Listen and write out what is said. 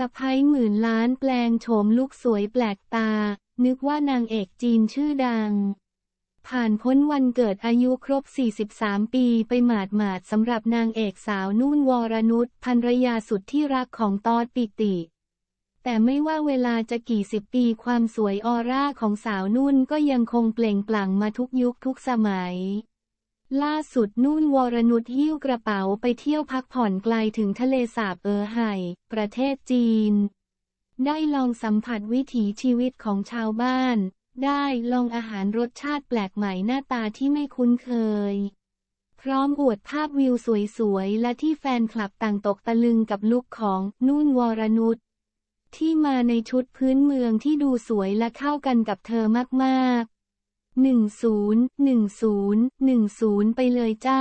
สะพ้ยหมื่นล้านแปลงโฉมลุกสวยแปลกตา นึกว่านางเอกจีนชื่อดัง ผ่านพ้นวันเกิดอายุครบ 43 ปีไปหมาดหมาดๆสำหรับนางเอกสาวนุ่นวรนุชภรรยาสุดที่รักของตอดปิติ แต่ไม่ว่าเวลาจะกี่สิบปีความสวยออร่าของสาวนุ่นก็ยังคงเปล่งปลั่งมาทุกยุคทุกสมัย ล่าสุดนุ่นวรนุชหิ้วกระเป๋าไปเที่ยวพักผ่อนไกลถึงทะเลสาบเออไห่ ประเทศจีน ได้ลองสัมผัสวิถีชีวิตของชาวบ้าน ได้ลองอาหารรสชาติแปลกใหม่หน้าตาที่ไม่คุ้นเคย พร้อมอวดภาพวิวสวยๆ และที่แฟนคลับต่างตกตะลึงกับลุคของนุ่นวรนุชที่มาในชุดพื้นเมืองที่ดูสวยและเข้ากันกับเธอมากๆ หนึ่งศูนย์หนึ่งศูนย์หนึ่งศูนย์ไปเลยจ้า